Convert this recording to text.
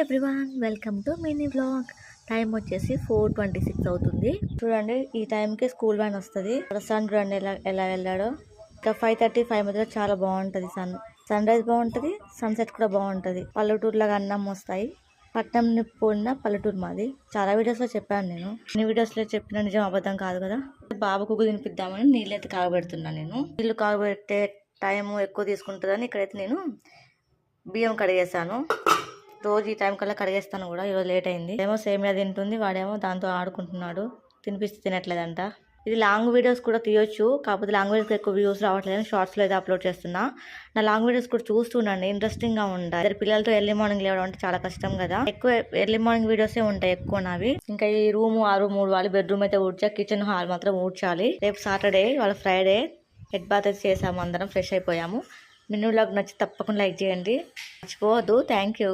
Everyone welcome to mini blog time వచ్చేసి four twenty six అవుతుంది. చూడండి ఈ టైంకి స్కూల్ వ్యాన్ వస్తుంది. సన్ చూడండి ఎలా ఎలా వెళ్ళాడో. ఇంకా ఫైవ్ థర్టీ ఫైవ్ మధ్యలో చాలా బాగుంటుంది సన్ సన్ రైజ్ బాగుంటుంది సన్సెట్ కూడా బాగుంటుంది. పల్లెటూరులాగా అన్నం వస్తాయి. పట్నం పోయిన పల్లెటూరు మాది. చాలా వీడియోస్లో చెప్పాను నేను. అన్ని వీడియోస్లో చెప్పిన నిజం అబద్ధం కాదు కదా. బాబుకు తినిపిద్దామని నీళ్ళైతే కాగబెడుతున్నాను నేను. నీళ్ళు కాగబెట్టే టైం ఎక్కువ తీసుకుంటుందని ఇక్కడైతే నేను బియ్యం కడిగేసాను రోజు ఈ టైం కల్లా కడిగేస్తాను కూడా ఈరోజు లేట్ అయింది. ఏమో సేమియా తింటుంది వాడేమో దాంతో ఆడుకుంటున్నాడు తినిపిస్తే తినట్లేదంట. ఇది లాంగ్ వీడియోస్ కూడా తీయొచ్చు కాకపోతే లాంగ్ వీడియోస్ ఎక్కువ వ్యూస్ రావట్లేదు షార్ట్స్లో అయితే అప్లోడ్ చేస్తున్నా. నా లాంగ్ వీడియోస్ కూడా చూస్తుండండి ఇంట్రెస్టింగ్గా ఉంటాయి. ఇద్దరు పిల్లలతో ఎర్లీ మార్నింగ్ లేవడం అంటే చాలా కష్టం కదా. ఎక్కువ ఎర్లీ మార్నింగ్ వీడియోసే ఉంటాయి ఎక్కువ నావి. ఇంకా ఈ రూమ్ ఆ రూమ్ ఊడవాలి బెడ్రూమ్ అయితే ఊడ్చా కిచెన్ హాల్ మాత్రం ఊడ్చాలి. రేపు సాటర్డే వాళ్ళ ఫ్రైడే హెడ్ బాత్ అయితే చేసాము అందరం ఫ్రెష్ అయిపోయాము. మిన్ను వ్లాగ్ నచ్చి తప్పకుండా లైక్ చేయండి. మర్చిపోవద్దు. Thank you